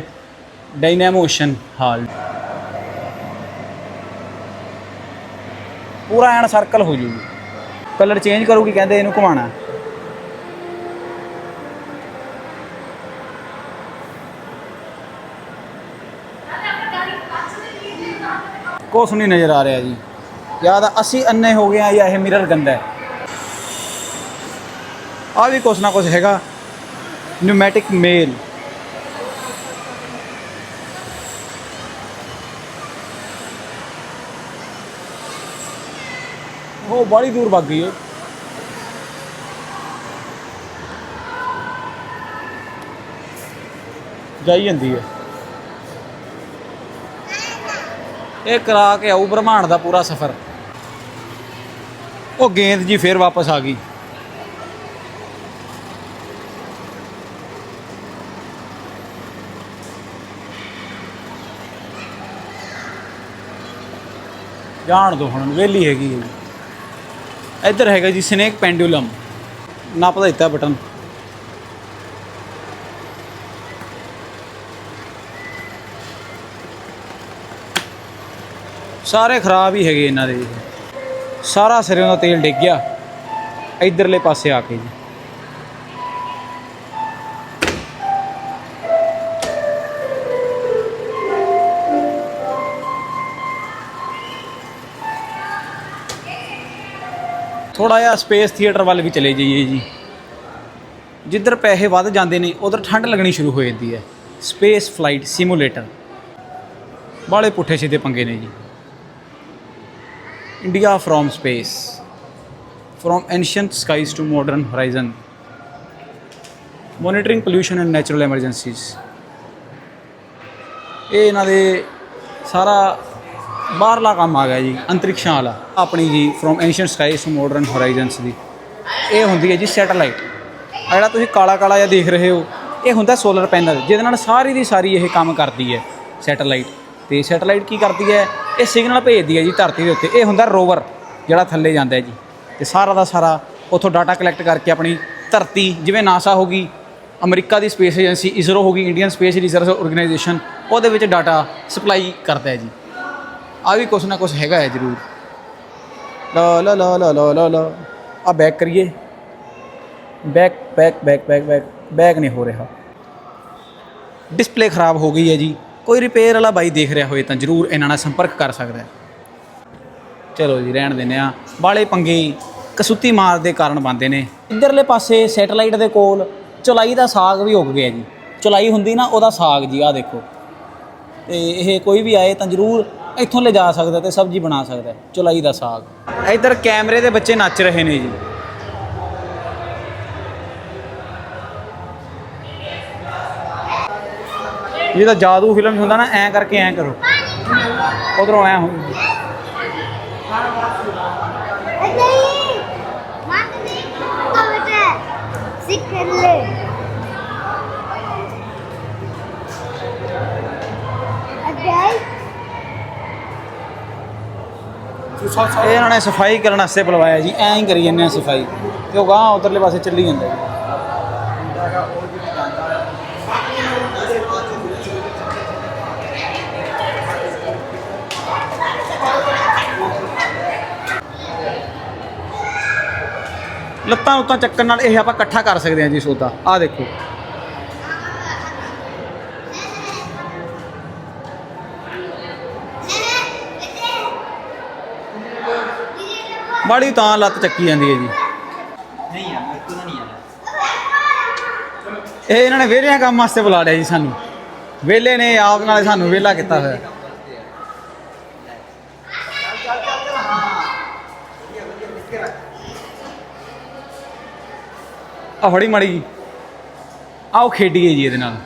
ਡਾਇਨਾਮੋ ਓਸ਼ਨ ਹਾਲ ਪੂਰਾ ਐਨ ਸਰਕਲ ਹੋ ਜੂਗੀ। ਕਲਰ ਚੇਂਜ ਕਰੂਗੀ, ਕਹਿੰਦੇ ਇਹਨੂੰ ਘੁਮਾਣਾ ਕੁਛ ਨਹੀਂ ਨਜ਼ਰ ਆ ਰਿਹਾ ਜੀ। ਯਾਦ ਅਸੀਂ ਅੰਨੇ ਹੋ ਗਏ ਆ ਜਾਂ ਇਹ ਮਿਰਰ ਗੰਦਾ ਹੈ। ਆ ਵੀ ਕੁਛ ਨਾ ਕੁਛ ਹੈਗਾ। ਨਿਊਮੈਟਿਕ ਮੇਲ ਉਹ ਬੜੀ ਦੂਰ ਭੱਗ ਗਈ ਹੈ ਜਾਈ ਜਾਂਦੀ ਹੈ। ਇਹ ਕਰਾ ਕੇ ਆਊ ਬ੍ਰਹਮਾਂਡ ਦਾ ਪੂਰਾ ਸਫ਼ਰ। ਉਹ ਗੇਂਦ ਜੀ ਫੇਰ ਵਾਪਸ ਆ ਗਈ। ਜਾਣ ਦੋ ਹੁਣ, ਵੇਲੀ ਹੈਗੀ ਹੈ ਇੱਧਰ ਹੈਗਾ ਜੀ ਸਨੇਕ ਪੈਂਡੂਲਮ। ਨੱਪ ਦਿੱਤਾ ਬਟਨ। ਸਾਰੇ ਖਰਾਬ ਹੀ ਹੈਗੇ ਇਹਨਾਂ ਦੇ ਜੀ। ਸਾਰਾ ਸਿਰੇ ਦਾ ਤੇਲ ਡਿੱਗ ਗਿਆ। ਇਧਰਲੇ ਪਾਸੇ ਆ ਕੇ ਜੀ। ਥੋੜਾ ਜਿਹਾ ਸਪੇਸ ਥੀਏਟਰ ਵੱਲ ਵੀ ਚਲੇ ਜਾਈਏ ਜੀ। ਜਿੱਧਰ ਪੈਸੇ ਵੱਧ ਜਾਂਦੇ ਨੇ, ਉਧਰ ਠੰਡ ਲੱਗਣੀ ਸ਼ੁਰੂ ਹੋ ਜਾਂਦੀ ਹੈ। Space flight simulator. ਬਾਲੇ ਪੁੱਠੇ ਸਿੱਧੇ ਪੰਗੇ ਨੇ ਜੀ। India from space, from ancient skies to modern horizon, monitoring pollution and natural emergencies. ਇਹ ਇਹਨਾਂ ਦੇ ਸਾਰਾ ਬਾਹਰਲਾ ਕੰਮ ਆ ਗਿਆ ਜੀ ਅੰਤਰਿਕਸ਼ਾਂ ਵਾਲਾ ਆਪਣੀ ਜੀ from ancient skies to modern horizons ਦੀ ਇਹ ਹੁੰਦੀ ਹੈ ਜੀ ਸੈਟੇਲਾਈਟ ਆ ਜਿਹੜਾ ਤੁਸੀਂ ਕਾਲਾ ਕਾਲਾ ਜਿਹਾ ਦੇਖ ਰਹੇ ਹੋ ਇਹ ਹੁੰਦਾ ਸੋਲਰ ਪੈਨਲ ਜਿਹਦੇ ਨਾਲ ਸਾਰੀ ਦੀ ਸਾਰੀ ਇਹ ਕੰਮ ਕਰਦੀ ਹੈ ਸੈਟੇਲਾਈਟ ਤੇ ਸੈਟੇਲਾਈਟ ਕੀ ਕਰਦੀ ਹੈ ਇਹ ਸਿਗਨਲ ਭੇਜਦੀ ਹੈ ਜੀ ਧਰਤੀ ਦੇ ਉੱਤੇ। ਇਹ ਹੁੰਦਾ ਰੋਵਰ ਜਿਹੜਾ ਥੱਲੇ ਜਾਂਦਾ ਹੈ ਜੀ। ਤੇ ਸਾਰਾ ਦਾ ਸਾਰਾ ਉੱਥੋਂ ਡਾਟਾ ਕਲੈਕਟ ਕਰਕੇ ਆਪਣੀ ਧਰਤੀ, ਜਿਵੇਂ ਨਾਸਾ ਹੋ ਗਈ, ਅਮਰੀਕਾ ਦੀ ਸਪੇਸ ਏਜੰਸੀ ਇਸਰੋ ਹੋ ਗਈ ਇੰਡੀਅਨ ਸਪੇਸ ਰਿਸਰਚ ਆਰਗੇਨਾਈਜੇਸ਼ਨ ਉਹਦੇ ਵਿੱਚ ਡਾਟਾ ਸਪਲਾਈ ਕਰਦਾ ਹੈ ਜੀ। ਆ ਵੀ ਕੁਛ ਨਾ ਕੁਛ ਹੈਗਾ ਹੈ ਜ਼ਰੂਰ। ਲਾ ਲਾ ਲਾ ਲਾ ਲਾ ਲਾ ਲਾ। ਆ ਬੈਕ ਕਰੀਏ। Back back back back back back ਨਹੀਂ ਹੋ ਰਿਹਾ। ਡਿਸਪਲੇ ਖਰਾਬ ਹੋ ਗਈ ਹੈ ਜੀ। ਕੋਈ ਰਿਪੇਅਰ ਵਾਲਾ ਬਾਈ ਦੇਖ ਰਿਹਾ ਹੋਏ ਤਾਂ ਜਰੂਰ ਇਹਨਾਂ ਨਾਲ ਸੰਪਰਕ ਕਰ ਸਕਦਾ ਹੈ। ਚਲੋ ਜੀ, ਰਹਿਣ ਦਿੰਦੇ ਆ ਬਾਲੇ ਪੰਗੇ ਕਸੂਤੀ ਮਾਰ ਦੇ ਕਾਰਨ ਬੰਦੇ ਨੇ। ਇੱਧਰਲੇ ਪਾਸੇ ਸੈਟੇਲਾਈਟ ਦੇ ਕੋਲ ਚੁਲਾਈ ਦਾ ਸਾਗ ਵੀ ਉੱਗ ਗਿਆ ਜੀ। ਚੁਲਾਈ ਹੁੰਦੀ ਨਾ, ਉਹਦਾ ਸਾਗ ਜੀ ਆ ਦੇਖੋ। ਤੇ ਇਹ ਕੋਈ ਵੀ ਆਏ ਤਾਂ ਜਰੂਰ ਇੱਥੋਂ ਲੈ ਜਾ ਸਕਦਾ ਤੇ ਸਬਜ਼ੀ ਬਣਾ ਸਕਦਾ ਚੁਲਾਈ ਦਾ ਸਾਗ। ਇੱਧਰ ਕੈਮਰੇ ਦੇ ਬੱਚੇ ਨੱਚ ਰਹੇ ਨੇ ਜੀ। ਜਿਹਦਾ ਜਾਦੂ ਫਿਲਮ 'ਚ ਹੁੰਦਾ ਨਾ, ਐਂ ਕਰਕੇ ਐਂ ਕਰੋ। ਉਧਰੋਂ ਐਂ ਹੋ ਨਹੀਂ ਮਤ ਨਹੀਂ ਕਵਟੇ ਸਿੱਖ ਲੈ ਅੱਗੇ ਇਹ ਇਹਨਾਂ ਨੇ ਸਫ਼ਾਈ ਕਰਨ ਵਾਸਤੇ ਬੁਲਵਾਇਆ ਜੀ, ਐਂ ਹੀ ਕਰੀ ਜਾਂਦੇ ਆ ਸਫ਼ਾਈ। ਤੇ ਉਹ ਗਾਂ ਉਧਰਲੇ ਪਾਸੇ ਚੱਲੀ ਜਾਂਦਾ ਲੱਤਾਂ ਉੱਤਾਂ ਚੱਕਣ ਨਾਲ ਇਹ ਆਪਾਂ ਇਕੱਠਾ ਕਰ ਸਕਦੇ ਹਾਂ ਜੀ ਸੌਦਾ। ਆਹ ਦੇਖੋ। ਮਾੜੀ ਤਾਂ ਲੱਤ ਚੱਕੀ ਜਾਂਦੀ ਹੈ ਜੀ। ਨਹੀਂ ਯਾਰ ਮੇਰੇ ਕੋਲ ਤਾਂ ਨਹੀਂ ਯਾਰ ਇਹ ਇਹਨਾਂ ਨੇ ਵਿਹਲਿਆਂ ਕੰਮ ਵਾਸਤੇ ਬੁਲਾ ਲਿਆ ਜੀ ਸਾਨੂੰ। ਵਿਹਲੇ ਨੇ ਆਪ ਨਾਲੇ ਸਾਨੂੰ ਵਿਹਲਾ ਕੀਤਾ ਹੋਇਆ। ਆ ਫੜੀ ਮਾੜੀ ਜੀ। ਆਓ ਖੇਡੀਏ ਜੀ ਇਹਦੇ ਨਾਲ।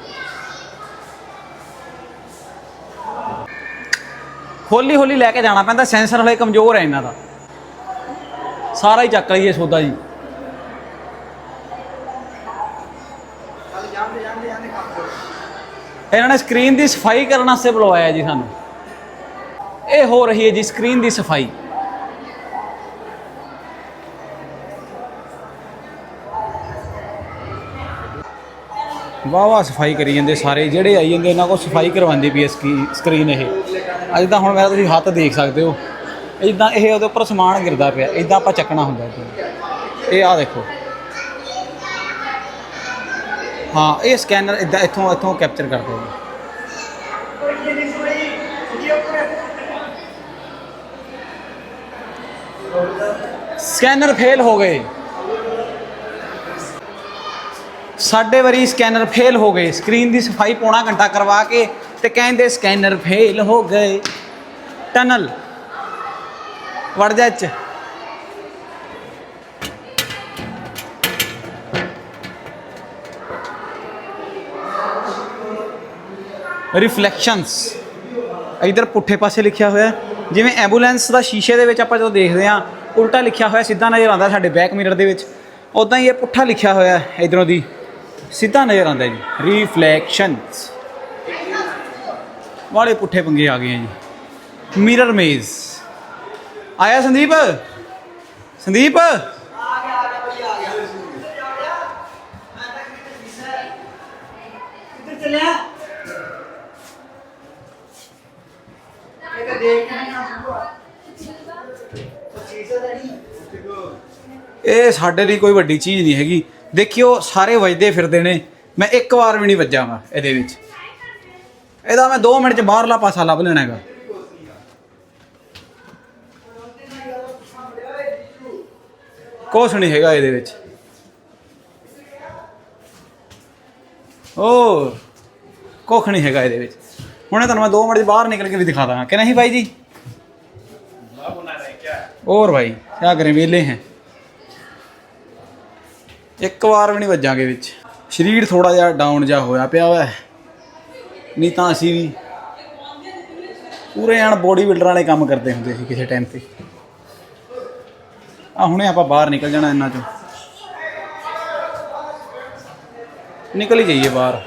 ਹੌਲੀ ਹੌਲੀ ਲੈ ਕੇ ਜਾਣਾ ਪੈਂਦਾ, ਸੈਂਸਰ ਹਲੇ ਕਮਜ਼ੋਰ ਹੈ ਇਹਨਾਂ ਦਾ। ਸਾਰਾ ਹੀ ਚੱਕ ਲਈਏ ਸੌਦਾ ਜੀ। ਇਹਨਾਂ ਨੇ ਸਕਰੀਨ ਦੀ ਸਫ਼ਾਈ ਕਰਨ ਵਾਸਤੇ ਬੁਲਵਾਇਆ ਜੀ ਸਾਨੂੰ। ਇਹ ਹੋ ਰਹੀ ਹੈ ਜੀ ਸਕਰੀਨ ਦੀ ਸਫ਼ਾਈ। ਵਾਹ ਵਾਹ ਸਫ਼ਾਈ ਕਰੀ ਜਾਂਦੇ ਸਾਰੇ, ਜਿਹੜੇ ਆਈ ਜਾਂਦੇ ਉਹਨਾਂ ਕੋਲ ਸਫ਼ਾਈ ਕਰਵਾਉਂਦੀ ਪਈ ਹੈ ਸਕੀ- ਸਕਰੀਨ ਇਹ। ਅੱਜ ਤਾਂ ਹੁਣ ਮੇਰਾ ਤੁਸੀਂ ਹੱਥ ਦੇਖ ਸਕਦੇ ਹੋ। ਇਦਾਂ ਇਹ ਉਹਦੇ ਉੱਪਰ ਸਮਾਨ ਗਿਰਦਾ ਪਿਆ ਇਦਾਂ ਆਪਾਂ ਚੱਕਣਾ ਹੁੰਦਾ ਜੀ ਇਹ ਆ ਦੇਖੋ। ਹਾਂ, ਇਹ ਸਕੈਨਰ ਇਦਾਂ ਇੱਥੋਂ ਇੱਥੋਂ ਕੈਪਚਰ ਕਰਦੇ ਜੀ ਸਕੈਨਰ ਫੇਲ ਹੋ ਗਏ। ਸਾਡੇ ਵਾਰੀ ਸਕੈਨਰ ਫੇਲ ਹੋ ਗਏ। ਸਕਰੀਨ ਦੀ ਸਫ਼ਾਈ ਪੌਣਾ ਘੰਟਾ ਕਰਵਾ ਕੇ ਤੇ ਕਹਿੰਦੇ ਸਕੈਨਰ ਫੇਲ ਹੋ ਗਏ। ਟਨਲ। ਵੜ ਜਾ ਚ ਰਿਫਲੈਕਸ਼ਨਸ ਇਧਰ ਪੁੱਠੇ ਪਾਸੇ ਲਿਖਿਆ ਹੋਇਆ। ਜਿਵੇਂ ਐਂਬੂਲੈਂਸ ਦਾ ਸ਼ੀਸ਼ੇ ਦੇ ਵਿੱਚ ਆਪਾਂ ਜਦੋਂ ਦੇਖਦੇ ਹਾਂ, ਉਲਟਾ ਲਿਖਿਆ ਹੋਇਆ ਸਿੱਧਾ ਨਜ਼ਰ ਆਉਂਦਾ ਸਾਡੇ ਬੈਕ ਮਿਰਰ ਦੇ ਵਿੱਚ। ਉਦਾਂ ਹੀ ਇਹ ਪੁੱਠਾ ਲਿਖਿਆ ਹੋਇਆ ਹੈ ਇਧਰੋਂ ਦੀ। ਸਿੱਧਾ ਨਜ਼ਰ ਆਉਂਦਾ ਜੀ। ਰਿਫਲੈਕਸ਼ਨਸ ਵਾਲੇ ਪੁੱਠੇ ਪੰਗੇ ਆ ਗਏ ਆ ਜੀ। ਮਿਰਰ ਮੇਜ਼ ਆਇਆ ਸੰਦੀਪ? ਸੰਦੀਪ? ਕਿੱਧਰ ਚੱਲਿਆ? ਇਹ ਤਾਂ ਦੇਖ ਕੇ ਨਾ ਚੀਜ਼ਾਂ ਤਾਂ ਨਹੀਂ। ਇਹ ਸਾਡੇ ਲਈ ਕੋਈ ਵੱਡੀ ਚੀਜ਼ ਨਹੀਂ ਹੈਗੀ। ਦੇਖਿਓ ਸਾਰੇ ਵੱਜਦੇ ਫਿਰਦੇ ਨੇ। ਮੈਂ ਇੱਕ ਵਾਰ ਵੀ ਨਹੀਂ ਵੱਜਾਂਗਾ ਇਹਦੇ ਵਿੱਚ। ਇਹਦਾ ਮੈਂ 2 ਮਿੰਟ ਚ ਬਾਹਰਲਾ ਪਾਸਾ ਲੱਭ ਲੈਣਾ ਹੈਗਾ। ਕੁਛ ਨਹੀਂ ਹੈਗਾ ਇਹਦੇ ਵਿੱਚ। ਓ ਕੁਖ ਨਹੀਂ ਹੈਗਾ ਇਹਦੇ ਵਿੱਚ। ਹੁਣੇ ਤੁਹਾਨੂੰ ਮੈਂ 2 ਮਿੰਟ ਬਾਹਰ ਨਿਕਲ ਕੇ ਵੀ ਦਿਖਾ ਦਾਂਗਾ। ਕਿ ਨਹੀਂ ਬਾਈ ਜੀ? ਹੋਰ ਬਾਈ ਕਿਆ ਕਰੇ ਵੇਲੇ ਹੈ। ਇੱਕ ਵਾਰ ਵੀ ਨਹੀਂ ਵੱਜਾਂਗੇ ਵਿੱਚ। ਸਰੀਰ ਥੋੜਾ ਜਿਹਾ ਡਾਊਨ ਜਿਹਾ ਹੋਇਆ ਪਿਆ ਵਾ ਨਹੀਂ ਤਾਂ ਅਸੀਂ ਵੀ ਪੂਰੇ ਐਨ ਬੋਡੀ ਬਿਲਡਰਾਂ ਵਾਲੇ ਕੰਮ ਕਰਦੇ ਹੁੰਦੇ ਸੀ ਕਿਸੇ ਟਾਈਮ ਤੇ। ਆ ਹੁਣੇ ਆਪਾਂ ਬਾਹਰ ਨਿਕਲ ਜਾਣਾ ਇਹਨਾਂ ਚੋਂ। ਨਿਕਲ ਹੀ ਜਾਈਏ ਬਾਹਰ।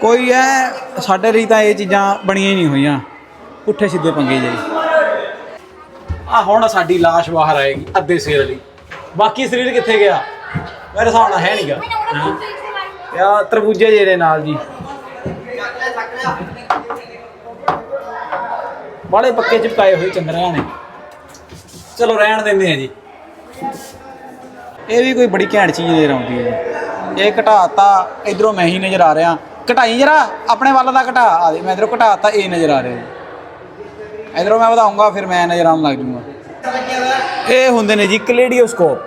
ਕੋਈ ਐ, ਸਾਡੇ ਲਈ ਤਾਂ ਇਹ ਚੀਜ਼ਾਂ ਬਣੀਆਂ ਹੀ ਨਹੀਂ ਹੋਈਆਂ। ਪੁੱਠੇ ਸਿੱਧੇ ਪੰਗੇ ਜਿਹੇ। ਆ ਹੁਣ ਸਾਡੀ লাশ ਬਾਹਰ ਆਏਗੀ, ਅੱਧੇ ਸਿਰ ਲਈ ਬਾਕੀ ਸਰੀਰ ਕਿੱਥੇ ਗਿਆ? ਮੇਰੇ ਹਿਸਾਬ ਨਾਲ ਹੈ ਨਹੀਂਗਾ ਯਾ ਤਰਬੂਜੇ ਜਿਹੜੇ ਨਾਲ ਜੀ। ਬਾਲੇ ਪੱਕੇ ਚਿਪਕਾਏ ਹੋਏ ਚੰਦਰਿਆਂ ਨੇ। ਚਲੋ ਰਹਿਣ ਦਿੰਦੇ ਆ ਜੀ। ਇਹ ਵੀ ਕੋਈ ਬੜੀ ਘੈਂਟ ਚੀਜ਼ ਨਜ਼ਰ ਆਉਂਦੀ ਹੈ ਇਹ ਘਟਾਤਾ ਇਧਰੋਂ ਮੈਂ ਹੀ ਨਜ਼ਰ ਆ ਰਿਹਾ। ਘਟਾਈ ਜਰਾ ਆਪਣੇ ਵੱਲ ਦਾ ਘਟਾ। ਆ ਦੇ ਮੈਂ ਇਧਰੋਂ ਘਟਾਤਾ ਇਹ ਨਜ਼ਰ ਆ ਰਿਹਾ ਇਧਰੋਂ ਮੈਂ ਵਧਾਉਂਗਾ ਫਿਰ ਮੈਂ ਨਜ਼ਰ ਆਉਣ ਲੱਗ ਜੂਗਾ। ਇਹ ਹੁੰਦੇ ਨੇ ਜੀ ਕਲੇਡੀਓਸਕੋਪ।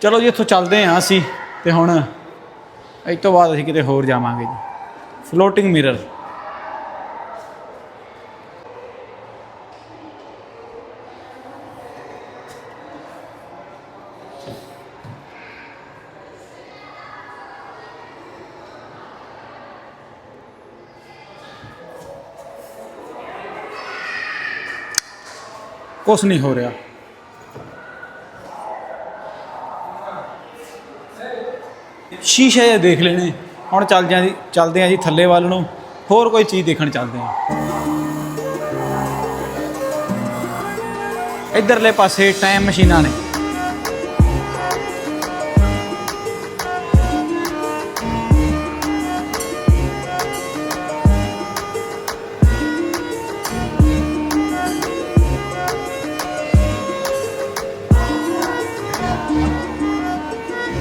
ਚਲੋ ਜੀ, ਇੱਥੋਂ ਚੱਲਦੇ ਹਾਂ ਅਸੀਂ ਤੇ ਹੁਣ ਇਸ ਤੋਂ ਬਾਅਦ ਅਸੀਂ ਕਿਤੇ ਹੋਰ ਜਾਵਾਂਗੇ ਜੀ। ਫਲੋਟਿੰਗ ਮਿਰਰ ਕੁਝ ਨਹੀਂ ਹੋ ਰਿਹਾ। ਸ਼ੀਸ਼ੇ ਜੇ ਦੇਖ ਲੈਣੇ। ਹੁਣ ਚੱਲ ਜਾਂ ਚੱਲਦੇ ਆ ਜੀ ਥੱਲੇ ਵੱਲ ਨੂੰ। ਹੋਰ ਕੋਈ ਚੀਜ਼ ਦੇਖਣ ਚੱਲਦੇ ਆ। ਇਧਰਲੇ ਪਾਸੇ ਟਾਈਮ ਮਸ਼ੀਨਾਂ ਨੇ।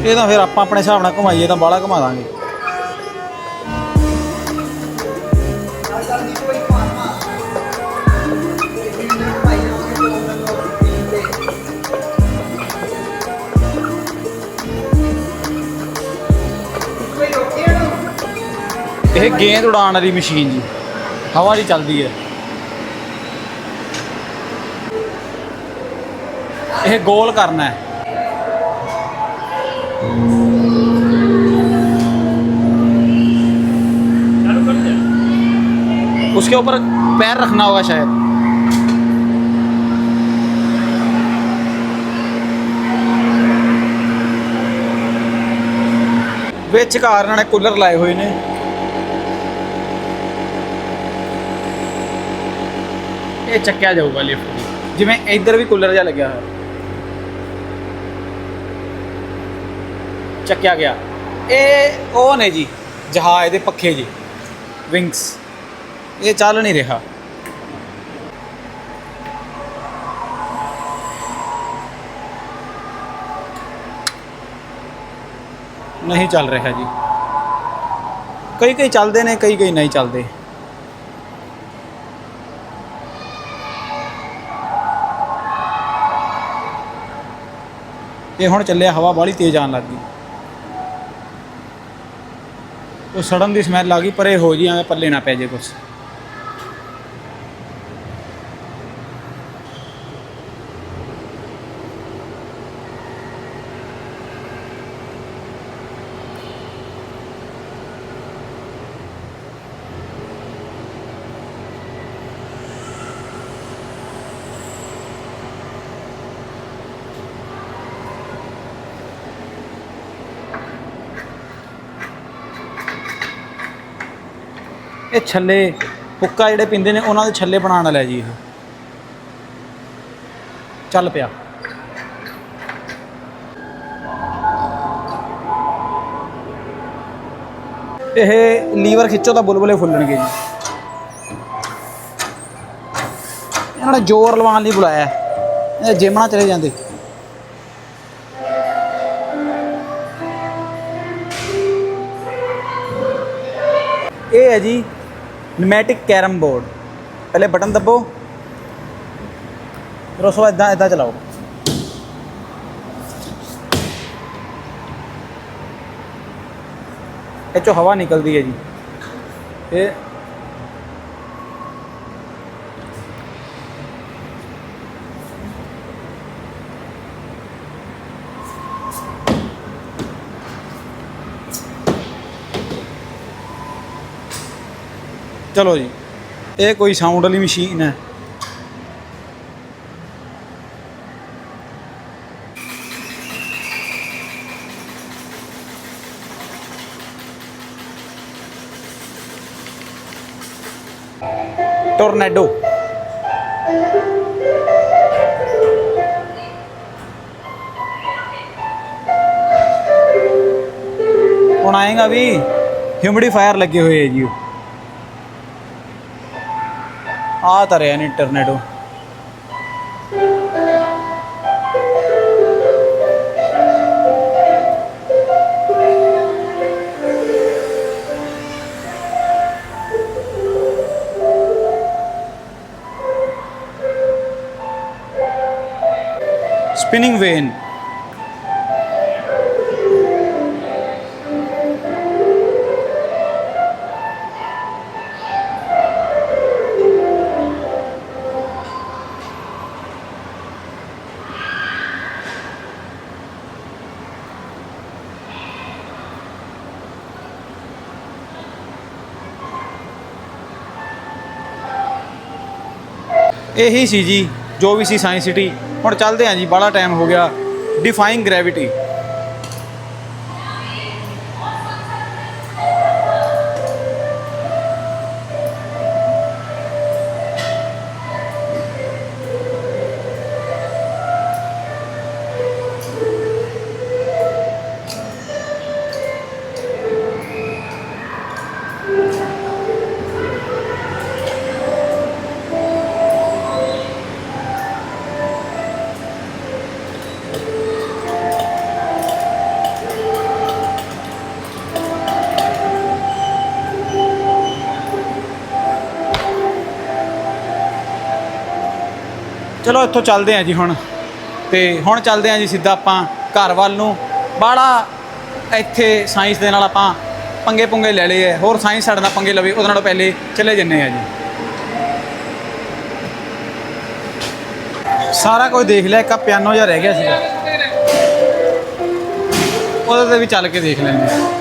ਇਹ ਤਾਂ ਫਿਰ ਆਪਾਂ ਆਪਣੇ ਹਿਸਾਬ ਨਾਲ ਘੁਮਾਈਏ ਤਾਂ ਬਾਹਲਾ ਘੁਮਾ ਦਾਂਗੇ। ਇਹ ਇਹ ਗੇਂਦ ਉਡਾਉਣ ਵਾਲੀ ਮਸ਼ੀਨ ਜੀ। ਹਵਾ ਦੀ ਚੱਲਦੀ ਹੈ। ਇਹ ਗੋਲ ਕਰਨਾ ਹੈ। उसके ऊपर पैर रखना होगा शायद ਵਿੱਚ ਘਰ ਇਹਨਾਂ ਨੇ ਕੂਲਰ ਲਾਏ ਹੋਏ ਨੇ ਇਹ ਚੱਕਿਆ ਜਾਊਗਾ ਲਿਫਟ ਜਿਵੇਂ ਇੱਧਰ ਵੀ ਕੂਲਰ ਜਿਹਾ ਲੱਗਿਆ ਹੋਇਆ ਚੱਕਿਆ ਗਿਆ ਇਹ ਉਹ ਨੇ ਜੀ ਜਹਾਜ਼ ਦੇ ਪੱਖੇ ਜੀ ਵਿੰਗਸ ਇਹ ਚੱਲ ਨਹੀਂ ਰਿਹਾ। ਨਹੀਂ ਚੱਲ ਰਿਹਾ ਜੀ। ਕਈ ਕਈ ਚੱਲਦੇ ਨੇ, ਕਈ ਕਈ ਨਹੀਂ ਚੱਲਦੇ। ਇਹ ਹੁਣ ਚੱਲਿਆ, ਹਵਾ ਬਾਹਲੀ ਤੇਜ਼ ਆਉਣ ਲੱਗ ਗਈ। ਉਹ ਸੜਨ ਦੀ ਸਮੈਲ ਆ ਗਈ, ਪਰੇ ਹੋ ਜੀ ਐਵੇਂ ਪੱਲੇ ਨਾ ਪੈ ਜੇ ਕੁਛ। ਛੱਲੇ ਹੁੱਕਾ ਜਿਹੜੇ ਪਿੰਦੇ ਨੇ, ਉਹਨਾਂ ਦੇ ਛੱਲੇ ਬਣਾਉਣ ਵਾਲਾ ਜੀ ਇਹ। ਚੱਲ ਪਿਆ। ਇਹ ਲੀਵਰ ਖਿੱਚੋ ਤਾਂ ਬੁਲਬੁਲੇ ਫੁੱਲਣਗੇ ਜੀ। ਇਹਨਾਂ ਨੇ ਜ਼ੋਰ ਲਵਾਉਣ ਲਈ ਬੁਲਾਇਆ ਇਹ ਜਿਮ ਨਾਲ ਚਲੇ ਜਾਂਦੇ। ਇਹ ਹੈ ਜੀ ਨਮੈਟਿਕ ਕੈਰਮ ਬੋਰਡ ਪਹਿਲੇ ਬਟਨ ਦੱਬੋ ਫਿਰ ਉਸ ਤੋਂ ਬਾਅਦ ਇਦਾਂ ਇਦਾਂ ਚਲਾਓ ਇਹ ਚੋਂ ਹਵਾ ਨਿਕਲਦੀ ਹੈ ਜੀ ਇਹ ਚਲੋ ਜੀ, ਇਹ ਕੋਈ ਸਾਊਂਡ ਵਾਲੀ ਮਸ਼ੀਨ ਹੈ। ਟੋਰਨੇਡੋ ਹੁਣ ਆਏਗਾ ਵੀ ਹਿਊਮਿਡੀਫਾਇਰ ਲੱਗੇ ਹੋਏ ਹੈ ਜੀ ਉਹ ਆ ਤਾਂ ਰਿਹਾ ਇਹੀ ਸੀ ਜੀ, ਜੋ ਵੀ ਸੀ ਸਾਇੰਸ ਸਿਟੀ ਹੁਣ ਚੱਲਦੇ ਹਾਂ ਜੀ ਬੜਾ ਟਾਈਮ ਹੋ ਗਿਆ। ਡਿਫਾਈਂਗ ਗ੍ਰੈਵਿਟੀ ਚਲੋ ਇੱਥੋਂ ਚੱਲਦੇ ਆਂ ਜੀ ਹੁਣ। ਤੇ ਹੁਣ ਚੱਲਦੇ ਆਂ ਜੀ ਸਿੱਧਾ ਆਪਾਂ ਘਰ ਵੱਲ ਨੂੰ। ਬਾੜਾ ਇੱਥੇ ਸਾਇੰਸ ਦੇ ਨਾਲ ਆਪਾਂ ਪੰਗੇ ਪੁੰਗੇ ਲੈ ਲਏ ਹੋਰ ਸਾਇੰਸ ਸਾਡੇ ਨਾਲ ਪੰਗੇ ਲਵੇ, ਉਹਦੇ ਨਾਲੋਂ ਪਹਿਲੇ ਚਲੇ ਜੰਨੇ ਆ ਜੀ। ਸਾਰਾ ਕੁਝ ਦੇਖ ਲਿਆ, ਇੱਕ ਆਹ ਪਿਆਨੋ ਜਿਹਾ ਰਹਿ ਗਿਆ ਸੀਗਾ। ਉਹਦੇ ਤੇ ਵੀ ਚੱਲ ਕੇ ਦੇਖ ਲੈਂਦੇ ਹਾਂ।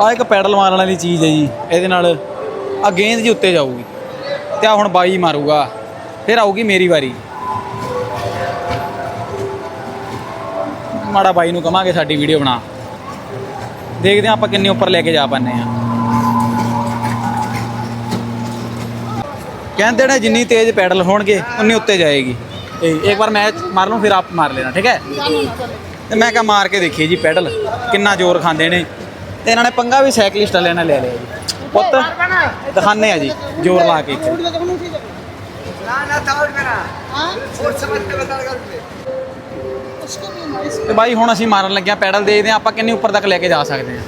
ਆ ਇੱਕ ਪੈਡਲ ਮਾਰਨ ਵਾਲੀ ਚੀਜ਼ ਹੈ ਜੀ, ਇਹਦੇ ਨਾਲ ਆ ਗੇਂਦ ਜੀ ਉੱਤੇ ਜਾਊਗੀ ਤੇ ਆ ਹੁਣ ਬਾਈ ਮਾਰੂਗਾ, ਫਿਰ ਆਊਗੀ ਮੇਰੀ ਵਾਰੀ। ਮਾੜਾ ਬਾਈ ਨੂੰ ਕਵਾਂਗੇ ਸਾਡੀ ਵੀਡੀਓ ਬਣਾ। ਦੇਖਦੇ ਹਾਂ ਆਪਾਂ ਕਿੰਨੇ ਉੱਪਰ ਲੈ ਕੇ ਜਾ ਪਾਨੇ ਆ ਕਹਿੰਦੇ ਨੇ ਜਿੰਨੀ ਤੇਜ਼ ਪੈਡਲ ਹੋਣਗੇ, ਉਨੀ ਉੱਤੇ ਜਾਏਗੀ। ਇੱਕ ਵਾਰ ਮੈਂ ਮਾਰ ਲੂੰ ਫਿਰ ਆਪ ਮਾਰ ਲੈਣਾ, ਠੀਕ ਹੈ? ਤੇ ਮੈਂ ਕਿਹਾ ਮਾਰ ਕੇ ਦੇਖੀਏ ਜੀ ਪੈਡਲ, ਕਿੰਨਾ ਜ਼ੋਰ ਖਾਂਦੇ ਨੇ। ਤੇ ਇਹਨਾਂ ਨੇ ਪੰਗਾ ਵੀ ਸਾਈਕਲਿਸਟ ਵਾਲਿਆਂ ਨੇ ਲੈ ਲਿਆ ਜੀ। ਪੁੱਤ ਦਿਖਾਣੇ ਆ ਜੀ, ਜ਼ੋਰ ਲਾ ਕੇ ਨਾ ਨਾ ਤਾਉੜ ਕਰਾ ਹਾਂ ਹੋਰ ਸਮਝ ਕੇ ਬਤਾ ਗੱਲ ਤੇ ਬਾਈ ਹੁਣ ਅਸੀਂ ਮਾਰਨ ਲੱਗਿਆ ਪੈਡਲ ਦੇਖਦੇ ਆਪਾਂ ਕਿੰਨੀ ਉੱਪਰ ਤੱਕ ਲੈ ਕੇ ਜਾ ਸਕਦੇ ਆ।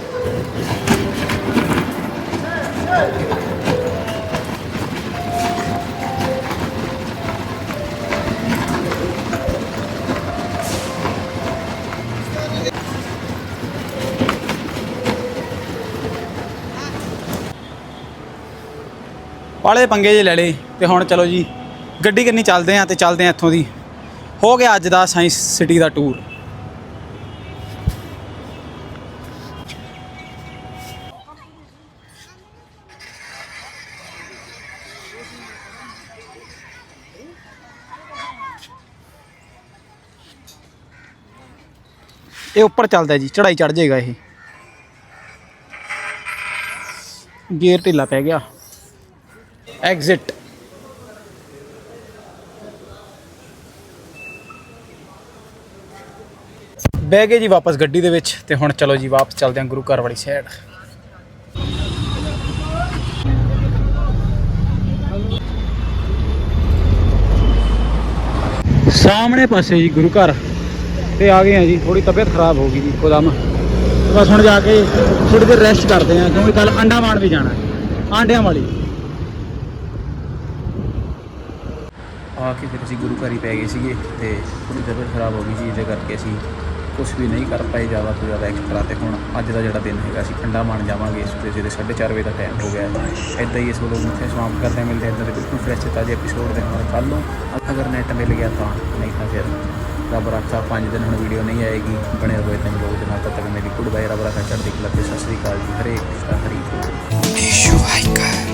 ਵਾਲੇ ਪੰਗੇ ਜੇ ਲੈ ਲਏ ਤੇ ਹੁਣ ਚਲੋ ਜੀ, ਗੱਡੀ ਕਿੰਨੀ ਚੱਲਦੇ ਆ ਤੇ ਚੱਲਦੇ ਆ ਇੱਥੋਂ ਦੀ। ਹੋ ਗਿਆ ਅੱਜ ਦਾ ਸਾਇੰਸ ਸਿਟੀ ਦਾ ਟੂਰ। ਇਹ ਉੱਪਰ ਚੱਲਦਾ ਜੀ ਚੜਾਈ ਚੜ ਜਾਏਗਾ ਇਹ। ਗੇਅਰ ਢਿੱਲਾ ਪੈ ਗਿਆ। ਐਗਜ਼ਿਟ ਬਹਿ ਗਏ ਜੀ ਵਾਪਸ ਗੱਡੀ ਦੇ ਵਿੱਚ ਤੇ ਹੁਣ ਚਲੋ ਜੀ ਵਾਪਸ ਚੱਲਦੇ ਹਾਂ ਗੁਰੂ ਘਰ ਵਾਲੀ ਸਾਈਡ ਸਾਹਮਣੇ ਪਾਸੇ ਜੀ ਗੁਰੂ ਘਰ ਤੇ ਆ ਗਏ ਆ ਜੀ ਥੋੜੀ ਤਬੀਅਤ ਖਰਾਬ ਹੋ ਗਈ ਜੀ ਇੱਕੋਦਮ ਤੇ ਬਸ ਹੁਣ ਜਾ ਕੇ ਥੋੜੀ ਦੇਰ ਰੈਸਟ ਕਰਦੇ ਆ ਕਿਉਂਕਿ ਕੱਲ ਅੰਡਾਮਾਨ ਵੀ ਜਾਣਾ ਆਂਡਿਆਂ ਵਾਲੀ। ਆ ਕੇ ਫਿਰ ਅਸੀਂ ਗੁਰੂ ਘਰ ਹੀ ਪੈ ਗਏ ਸੀਗੇ ਤੇ ਥੋੜੀ ਤਬੀਅਤ ਖਰਾਬ ਹੋ ਗਈ ਸੀ, ਇਹਦੇ ਕਰਕੇ ਅਸੀਂ ਕੁਝ ਵੀ ਨਹੀਂ ਕਰ ਪਾਏ, ਜ਼ਿਆਦਾ ਤੋਂ ਜ਼ਿਆਦਾ ਐਕਸਟਰਾ ਤੇ ਹੁਣ ਅੱਜ ਦਾ ਜਿਹੜਾ ਦਿਨ ਹੈਗਾ ਅਸੀਂ ਠੰਡਾ ਅੰਡਾਮਾਨ ਜਾਵਾਂਗੇ ਇਸ ਵੇਲੇ ਦੇ 4:30 ਵਜੇ ਦਾ ਟਾਈਮ ਹੋ ਗਿਆ ਹੈ। ਇਦਾਂ ਹੀ ਇਸ ਵਲੋਗ ਨੂੰ ਸਮਾਪਤ ਕਰਦੇ ਹਾਂ, ਮਿਲਦੇ ਹਾਂ ਇੱਦਾਂ ਦੇ ਬਿਲਕੁਲ ਫਰੈਸ਼ ਤਾਜ਼ੇ ਐਪੀਸੋਡ ਦੇ ਨਾਲ ਕੱਲ੍ਹ ਨੂੰ। ਅਗਰ ਨੈਟ ਮਿਲ ਗਿਆ ਤਾਂ ਨਹੀਂ ਤਾਂ ਫਿਰ ਰੱਬ ਰੱਖਾ, ਪੰਜ ਦਿਨ ਹੁਣ ਵੀਡੀਓ ਨਹੀਂ ਆਏਗੀ, ਬਣੇ ਰਹੋ ਇਦਾਂ ਹੀ ਵਲੋਗ ਦੇ ਨਾਲ ਤਦ ਤੱਕ ਮੇਰੀ ਗੁੱਡ ਬਾਏ ਰੱਬ ਰੱਖਾ ਚੜ੍ਹਦੀ ਕਲਾ ਤੇ, ਸਤਿ ਸ੍ਰੀ ਅਕਾਲ ਜੀ, ਹਰੇ ਕ੍ਰਿਸ਼ਨ, ਹਰੀ ਬੋਲ।